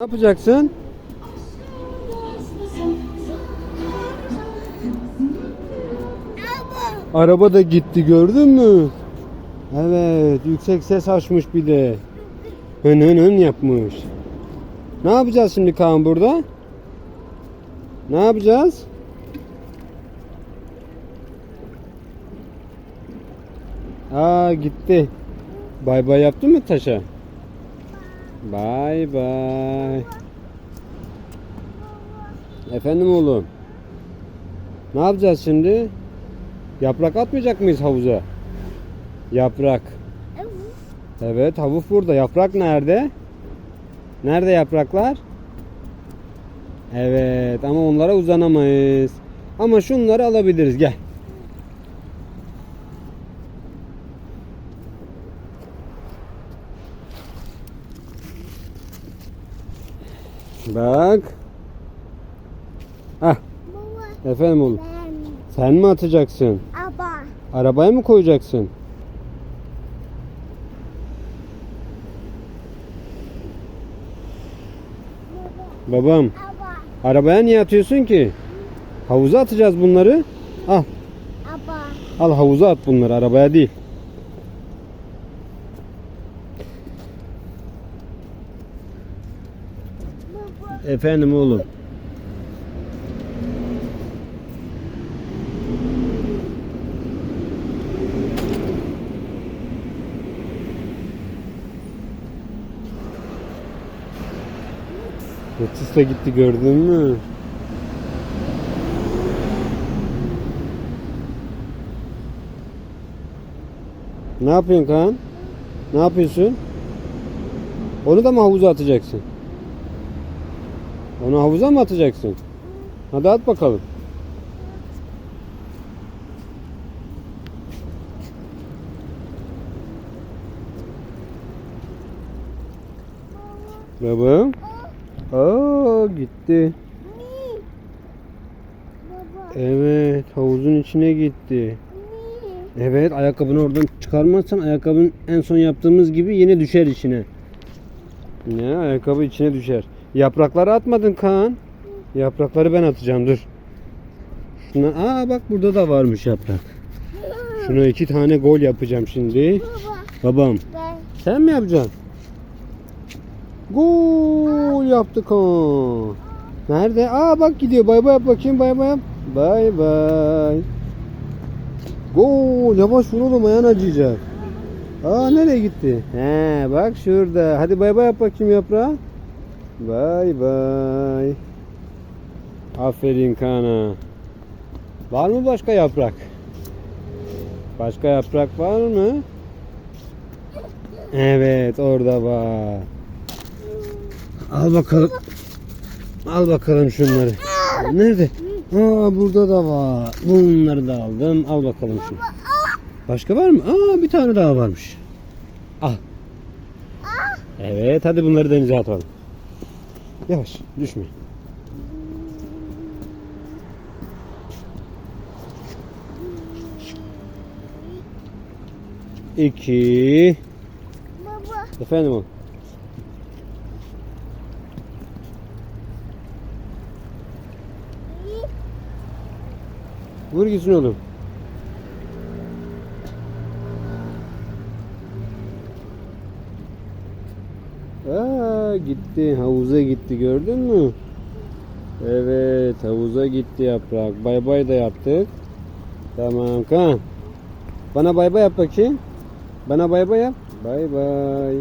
Ne yapacaksın? Araba da gitti gördün mü? Evet yüksek ses açmış bir de. Hın hın hın yapmış. Ne yapacağız şimdi Kaan burada? Ne yapacağız? Aa gitti. Bay bay yaptın mı taşa? Bay bay. Efendim oğlum. Ne yapacağız şimdi? Yaprak atmayacak mıyız havuza? Yaprak. Evet havuz burada. Yaprak nerede? Nerede yapraklar? Evet ama onlara uzanamayız. Ama şunları alabiliriz. Gel. Bak. Ah Baba efendim oğlum. ben Sen mi atacaksın? aba Arabaya mı koyacaksın? Babam, aba arabaya niye atıyorsun ki? Havuza atacağız bunları. Al, aba al havuza at bunları, arabaya değil. baba Efendim oğlum. Yetiş de gitti gördün mü? Ne yapıyorsun Kaan? Ne yapıyorsun? Onu da mı havuza atacaksın? Onu havuza mı atacaksın? Hadi at bakalım. Baba. Aa gitti. Evet havuzun içine gitti. Evet ayakkabını oradan çıkarmazsan ayakkabın en son yaptığımız gibi yine düşer içine. Ne ayakkabı içine düşer. Yaprakları atmadın Kaan. Yaprakları ben atacağım dur. Şuna, aa bak burada da varmış yaprak. Şuna iki tane gol yapacağım şimdi. baba Babam ben sen mi yapacaksın? Gol yaptı Kaan. Nerede? Aa bak gidiyor. Bay bay yap bakayım. Bay bay yap. Bay bay. Gol. Yavaş vur oğlum ayağın acıyacak. Aa nereye gitti? He bak şurada. Hadi bay bay yap bakayım yaprağa. Bay bay. Aferin Kaan'a. Var mı başka yaprak? Başka yaprak var mı? Evet orada var. Al bakalım. Al bakalım şunları. Nerede? Aa burada da var. Bunları da aldım. Al bakalım şunu. Başka var mı? Aa bir tane daha varmış. Al. Evet hadi bunları denize atalım. Yavaş düşme. İki. baba Efendim o. Vur gitsin oğlum. Aa gitti. Havuza gitti gördün mü? Evet havuza gitti yaprak. Bay bay da yaptık. Tamam kan. Bana bay bay yap bakayım. Bana bay bay yap. Bay bay.